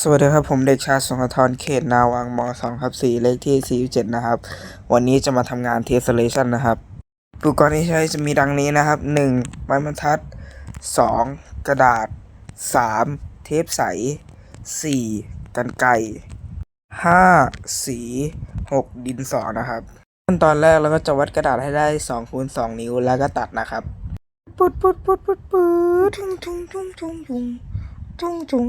สวัสดีครับผมเด็กชายสงทรเขตนาวังมสองครับสี่เลขที่สี่เจ็ดนะครับ วันนี้จะมาทำงานเทสเลชันนะครับอุปกรณ์ที่ใช้จะมีดังนี้นะครับหนึ่งไม้บรรทัดสองกระดาษสามเทปใสสี่กันไกราสีหกดินสอนะครับ ขั้นตอนแรกเราก็จะวัดกระดาษให้ได้สองคูณสองนิ้วแล้วก็ตัดนะครับ ปุดปุดปุดปุดปุดทุงทุงทุงทุงทุงทุงทุง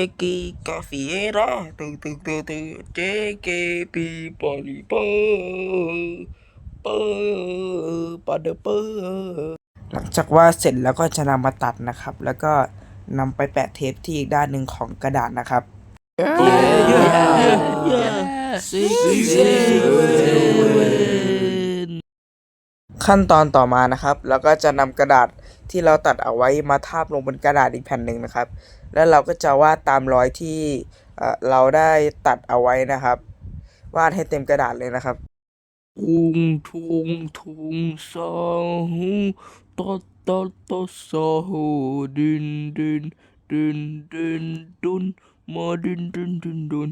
เจกีกาเฟียราตึงตึงตึงตึงเจเกปีปอลีเปอร์เปอร์ปาเดเปอร์หลังจากวาดเสร็จแล้วก็จะนำมาตัดนะครับ แล้วก็นำไปแปะเทปที่อีกด้านหนึ่งของกระดาษนะครับ ขั้นตอนต่อมานะครับ แล้วก็จะนำกระดาษ ที่เราตัดเอาไว้มาทาบลงบนกระดาษอีกแผ่นหนึ่งนะครับ แล้วเราก็จะวาดตามรอยที่เราได้ตัดเอาไว้นะครับ วาดให้เต็มกระดาษเลยนะครับทุงทุงทุงสาหูตอตอตอสาหูดินดินดินดินดุนมาดินดินดินดุน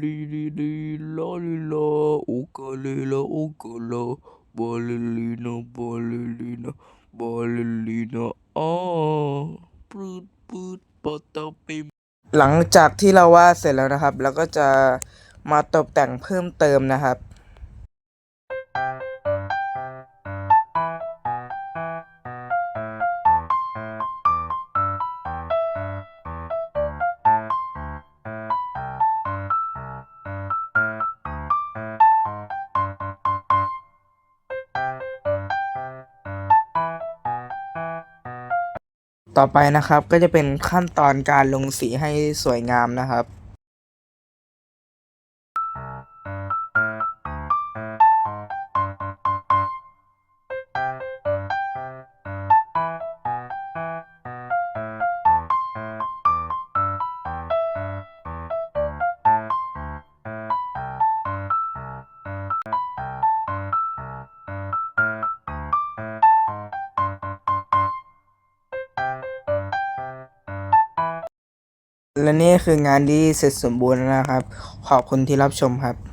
ลีลีลีลาลีลาโอกาเลลาโอกาลาบาเลลีนาบาเลลีนา บาเลลีนาอปืดปืดปตปิมหลังจากที่เราวาดเสร็จแล้วนะครับ เราก็จะมาตกแต่งเพิ่มเติมนะครับ ต่อไปนะครับก็จะเป็นขั้นตอนการลงสีให้สวยงามนะครับ และนี่คืองานที่เสร็จสมบูรณ์แล้วนะครับ ขอบคุณที่รับชมครับ